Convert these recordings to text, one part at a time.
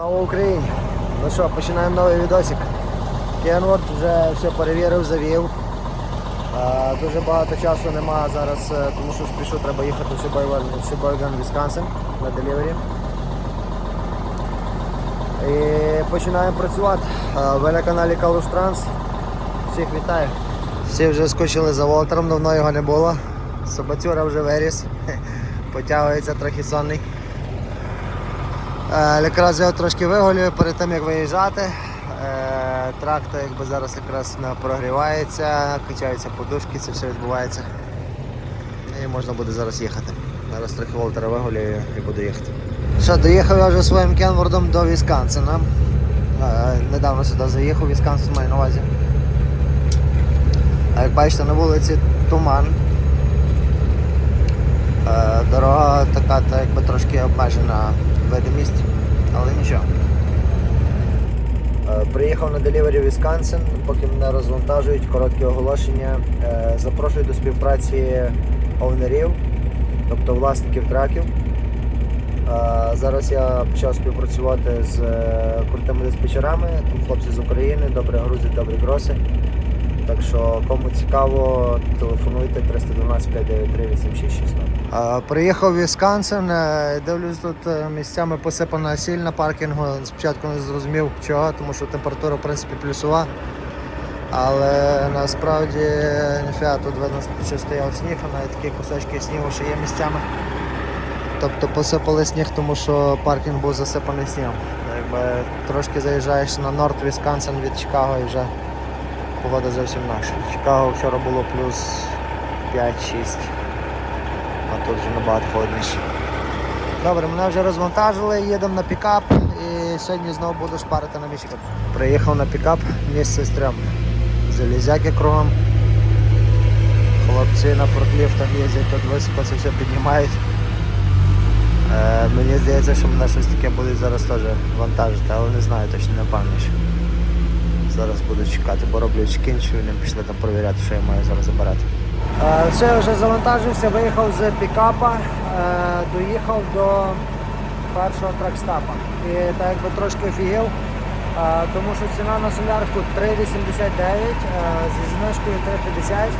Слава Україні! Ну що, починаємо новий відосик. Кенворд вже все перевірив, завів. Е, дуже багато часу нема зараз, е, тому що спішу треба їхати в Шибайган, в Вісконсин на делівері. І починаємо працювати. Е, Ви на каналі Калуш Транс. Всіх вітаю. Всі вже скучили за Волтером, давно його не було. Собацюра вже виріс. Потягується трохи сонний. Е, Якраз я трошки виголюю перед тим як виїжджати. Е, Трактор якби зараз якраз прогрівається, качаються подушки, це все відбувається. І можна буде зараз їхати. Зараз трохи Волтера виголюю і буду їхати. Що, доїхав я вже своїм кенвордом до Вісконсина. Е, Недавно сюди заїхав, Вісконсин маю на увазі. А як бачите, на вулиці туман. Дорога така, та якби трошки обмежена видимість, але нічого. Е, Приїхав на делівері Вісконсин, поки мене розвантажують, коротке оголошення. Е, Запрошую до співпраці овнерів, тобто власників траків. Е, Зараз я почав співпрацювати з крутими диспетчерами, там хлопці з України, добре грузять, добрі гроси. Так що, кому цікаво, телефонуйте 312 593 8660. Приїхав в Вісконсин, е, дивлюсь, тут е, місцями посипана сіль на паркінгу. Спочатку не зрозумів чого, тому що температура в принципі плюсова. Але насправді ніфіга, тут видно, що стояв сніг, а навіть такі кусочки снігу ще є місцями. Тобто посипали сніг, тому що паркінг був засипаний снігом. Якби трошки заїжджаєш на Норд Вісконсин від Чикаго і вже погода зовсім інакша. В Чикаго вчора було плюс 5-6, а тут вже набагато холодніше. Добре, мене вже розвантажили, їдемо на пікап і сьогодні знову буду шпарити на Мічикан. Приїхав на пікап, місце стрьомне. Залізяки кругом. Хлопці на форкліфтах їздять, тут високо це все піднімають. Е, мені здається, що мене щось таке буде зараз теж вантажити, але не знаю, точно не пам'ятаю. Зараз буду чекати, бо роблю чекінчу, не пішли там перевіряти, що я маю зараз забирати. Е, все, я вже завантажився, виїхав з пікапа, е, доїхав до першого тракстапа. І так якби трошки офігів, е, тому що ціна на солярку 3,89, е, зі знижкою 3,50.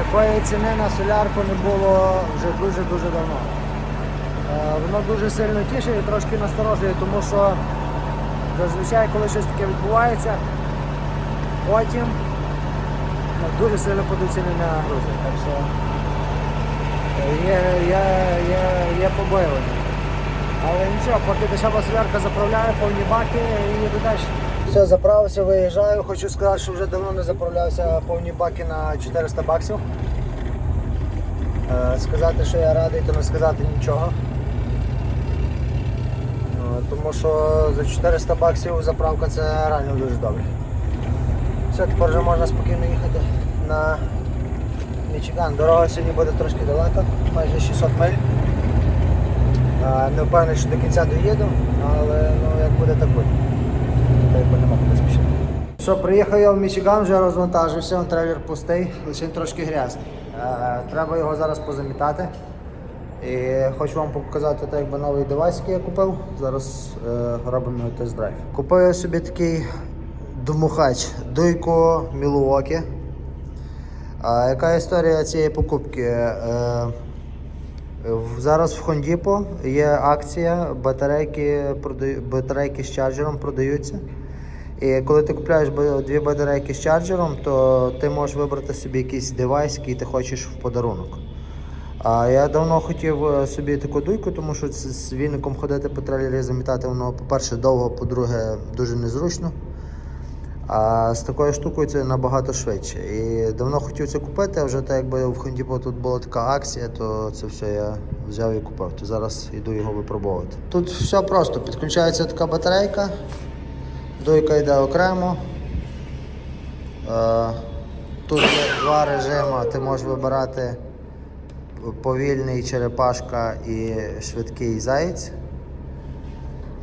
Такої ціни на солярку не було вже дуже-дуже давно. Воно дуже сильно тішить і трошки насторожує, тому що зазвичай, коли щось таке відбувається, потім ну, дуже сильно падуть ціни на грузи. Так що е, є, є, є, є побоювання. Але нічого, поки дешева солярка заправляє, повні баки і їду далі. Все, заправився, виїжджаю. Хочу сказати, що вже давно не заправлявся повні баки на 400 баксів. Е, Сказати, що я радий, то не сказати нічого. Тому що за 400 баксів заправка це реально дуже добре. Все, тепер вже можна спокійно їхати на Мічиган. Дорога сьогодні буде трошки далека, майже 600 миль. Не впевнений, що до кінця доїду, але ну, як буде, так буде. Та нема куди спішити. Що, приїхав я в Мічиган, вже розвантажився, он трейлер пустий, лише трошки грязний. Треба його зараз позамітати. І хочу вам показати так, якби новий девайс, який я купив. Зараз е, робимо тест-драйв. Купив собі такий дмухач Дуйко Мілуокі. А яка історія цієї покупки? Е, Зараз в Хондіпо є акція, батарейки, батарейки з чарджером продаються. І коли ти купляєш дві батарейки з чарджером, то ти можеш вибрати собі якийсь девайс, який ти хочеш в подарунок. А я давно хотів е, собі таку дуйку, тому що з віником ходити по трейлері замітати воно, по-перше, довго, по-друге, дуже незручно. А з такою штукою це набагато швидше. І давно хотів це купити, а вже так якби в Хондіпо тут була така акція, то це все я взяв і купив. То зараз йду його випробовувати. Тут все просто. Підключається така батарейка, дуйка йде окремо. Е, Тут два режими, ти можеш вибирати повільний черепашка і швидкий заєць.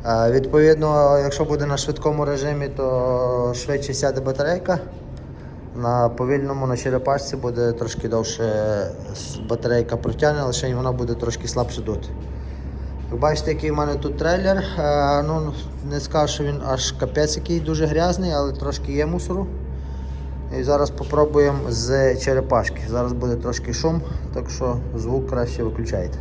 Е, Відповідно, якщо буде на швидкому режимі, то швидше сяде батарейка. На повільному на черепашці буде трошки довше батарейка протягне, лише вона буде трошки слабше дути. Бачите, який в мене тут трейлер. Е, ну, не скажу, що він аж капець який дуже грязний, але трошки є мусору. І зараз попробуємо з черепашки. Зараз буде трошки шум, так що звук краще виключайте.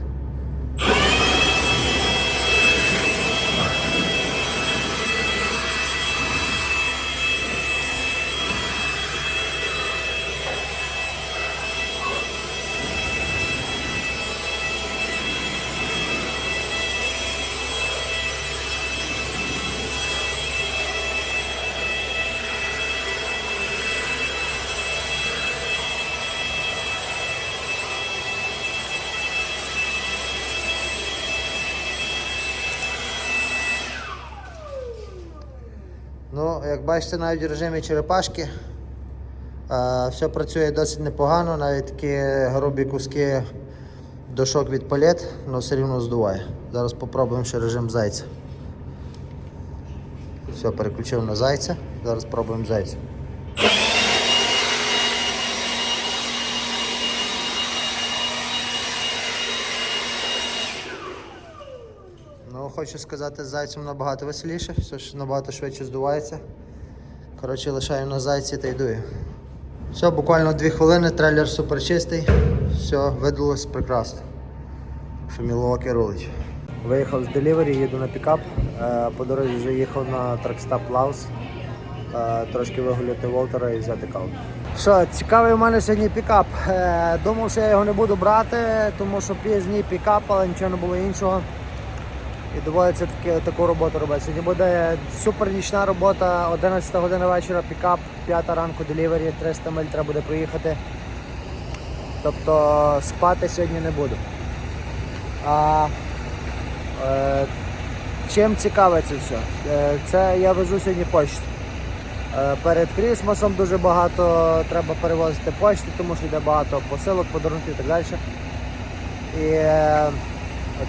Ну, як бачите, навіть в режимі черепашки все працює досить непогано, навіть такі грубі куски дошок від палет, але все рівно здуває. Зараз спробуємо ще режим зайця. Все, переключив на зайця. Зараз спробуємо зайця. Ну, хочу сказати, зайцем набагато веселіше, все ж набагато швидше здувається. Коротше, лишаю на зайці та йдую. Все, буквально 2 хвилини, трейлер супер чистий, все, видалось прекрасно. Що Мілуокі рулить. Виїхав з делівері, їду на пікап. Е, По дорозі вже їхав на тракстап Лаус. Е, Трошки вигуляти Волтера і взяти каву. Що, цікавий у мене сьогодні пікап. Е, Думав, що я його не буду брати, тому що пізній пікап, але нічого не було іншого. І доводиться таку роботу робити. Сьогодні буде супер нічна робота, 11 година вечора, пікап, 5 ранку делівері, 300 миль треба буде проїхати. Тобто спати сьогодні не буду. А, е, чим цікаве це все? Е, це я везу сьогодні почту. Е, перед Крісмасом дуже багато треба перевозити почти, тому що йде багато посилок, подарунків і так далі. І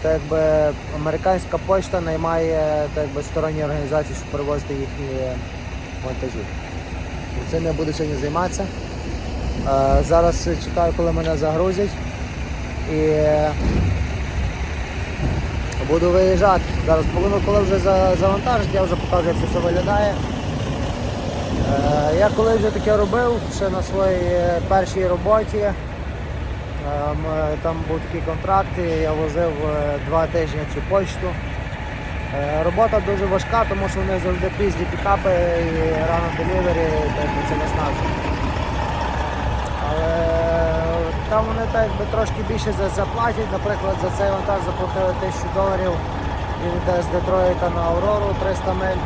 це якби американська почта наймає так якби, сторонні організації, щоб перевозити їхні вантажі. Цим я буду сьогодні займатися. Е, Зараз чекаю, коли мене загрузять. І е, буду виїжджати. Зараз половину, коли вже за- завантажать, я вже покажу, як це все виглядає. Е, Я коли вже таке робив, ще на своїй першій роботі. Е, Там був такий контракт, я возив е, два тижні цю почту. Е, Робота дуже важка, тому що вони завжди пізні пікапи і рано делівері, так це виснажує. Але там вони так якби трошки більше за- заплатять. Наприклад, за цей вантаж заплатили 1000 доларів. Він йде з Детройта на Аврору 300 миль.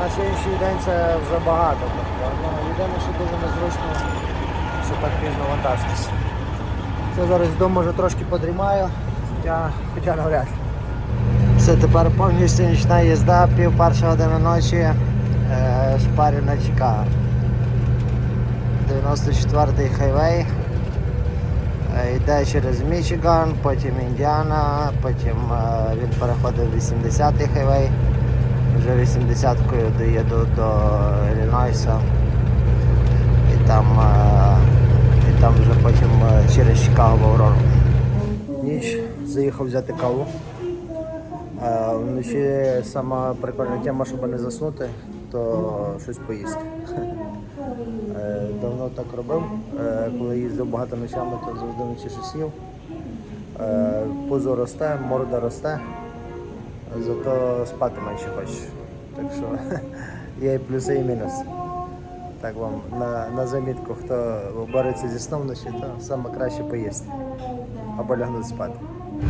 На сьогоднішній день це вже багато. Тобто, ну, єдине, що дуже незручно, що так пізно вантажитися. Це зараз вдома вже трошки подрімаю, хоча, хоча навряд. Все, тепер повністю нічна їзда, пів перша година ночі, е, шпарю на Чикаго. 94-й хайвей. Е, Йде через Мічиган, потім Індіана, потім е, він переходить 80-й хайвей. Вже 80-кою доїду до Іллінойса. І там, е, і там вже потім е, через Чикаго в Аврору. Ніч заїхав взяти каву. Е, Вночі сама прикольна тема, щоб не заснути, то щось поїсти. Е, Давно так робив. Е, Коли їздив багато ночами, то завжди вночі щось їв. Е, Пузо росте, морда росте, зато спати менше хочеш. Так що є і плюси, і мінуси. Так вам на, на замітку, хто бореться зі сном вночі, то саме краще поїсти або лягнути спати.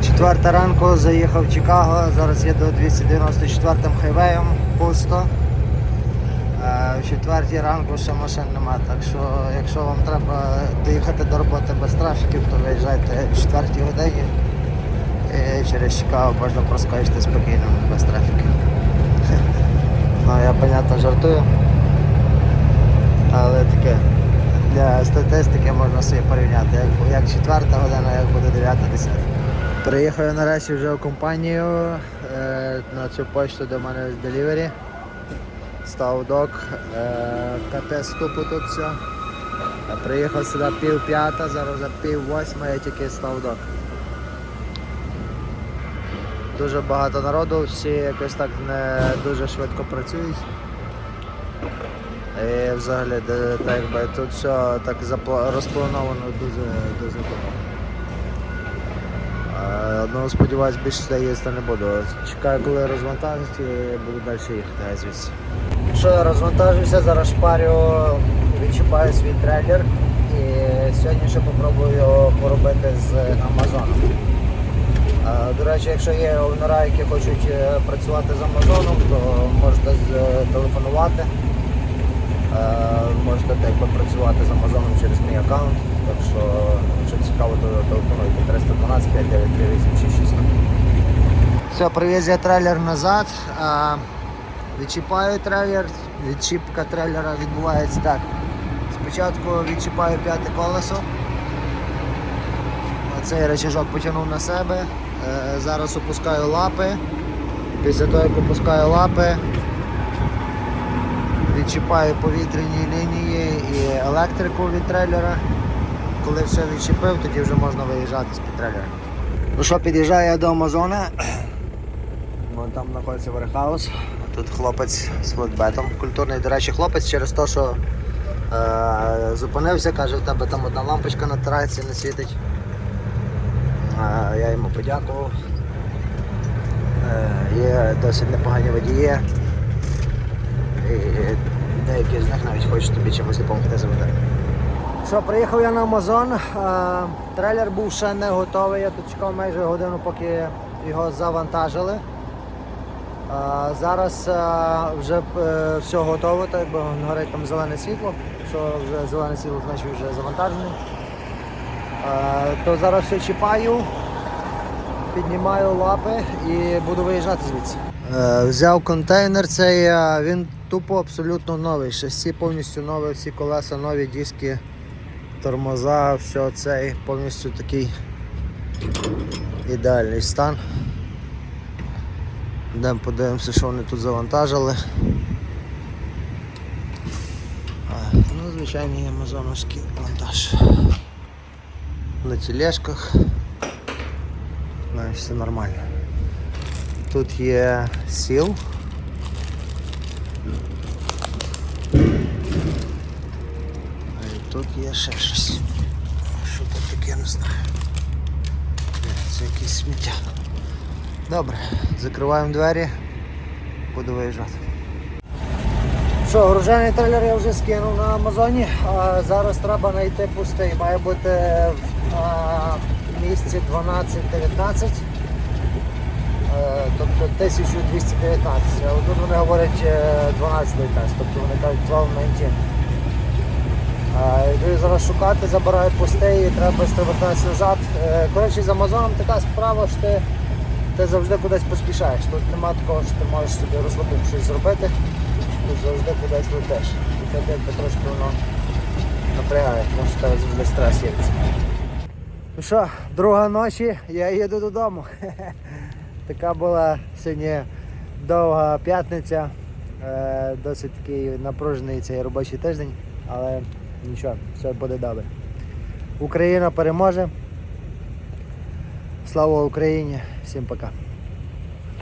Четверта ранку заїхав в Чикаго, зараз їду 294-м хайвеєм, пусто. Е, В четвертій ранку ще машин нема, так що якщо вам треба доїхати до роботи без трафіків, то виїжджайте в четвертій годині і через Чикаго можна проскочити спокійно без трафіків. Ну я, понятно, жартую. Але таке для статистики можна собі порівняти, як, як четверта година, як буде 9-10. Приїхав я нарешті вже у компанію е, на цю почту до мене з Delivery. Став док, е, капець тупо тут все. Приїхав сюди пів п'ята, зараз вже пів восьма, я тільки став док. дуже багато народу, всі якось так не дуже швидко працюють. І взагалі де- так, якби, тут все так розплановано дуже дуже добре. Е, Ну, сподіваюсь, більше сюди їздити не буду. Чекаю, коли розвантажусь і буду далі їхати звідси. Що я розвантажився, зараз шпарю, відчіпаю свій трейлер і сьогодні ще попробую його поробити з Амазоном. Е, До речі, якщо є онора, які хочуть е, працювати з Амазоном, то можете телефонувати. Е, Можете так би працювати з Амазоном через мій аккаунт. Так що, якщо цікаво, то телефонуйте 312 593 Все, привіз я трейлер назад. Е, Відчіпаю трейлер. Відчіпка трейлера відбувається так. Спочатку відчіпаю п'яте колесо. Цей речажок потягнув на себе. Е, Зараз опускаю лапи. Після того, як опускаю лапи, відчіпаю повітряні лінії і електрику від трейлера. Коли все відчепив, тоді вже можна виїжджати з-під трейлера. Ну що, під'їжджаю я до Амазона. Вон там знаходиться вархаус. Тут хлопець з флотбетом. Культурний, до речі, хлопець через те, що е, зупинився, каже, в тебе там одна лампочка на трасі не світить. Е, я йому подякував. Е, є досить непогані водії. Деякі з них навіть хочуть тобі чимось допомогти заведе. Що, приїхав я на Амазон. Е, трейлер був ще не готовий. Я тут майже годину, поки його завантажили. Е, Зараз е, вже все готово, так якби горить там зелене світло. Що вже зелене світло, значить вже завантажений. То зараз все чіпаю, піднімаю лапи і буду виїжджати звідси. Е, Взяв контейнер цей, він тупо абсолютно новий. Шасі повністю нове, всі колеса нові, диски, тормоза, все цей повністю такий ідеальний стан. Йдемо подивимося, що вони тут завантажили. Ну, звичайний амазоновський вантаж. На тележках. І все нормально. Тут є сіл. А і тут є ще щось. Що тут таке, не знаю. Це якесь сміття. Добре, закриваємо двері, буду виїжджати. Що, гружений трейлер я вже скинув на Амазоні, а зараз треба знайти пустий. Має бути на місці 12-19, е, тобто 1219. А тут вони говорять е, 1219, тобто вони кажуть 1219. Е, Йду зараз шукати, забираю пустий і треба швидко назад. Е, Коротше, з Амазоном така справа, що ти, ти завжди кудись поспішаєш. Тут нема такого, що ти можеш собі розслабити щось зробити, тут завжди кудись летиш. І якби трошки воно напрягає, тому що тебе завжди стрес є. Ну що, друга ночі, я їду додому. Така була сьогодні довга п'ятниця. Е, Досить такий напружений цей робочий тиждень, але нічого, все буде добре. Україна переможе. Слава Україні! Всім пока.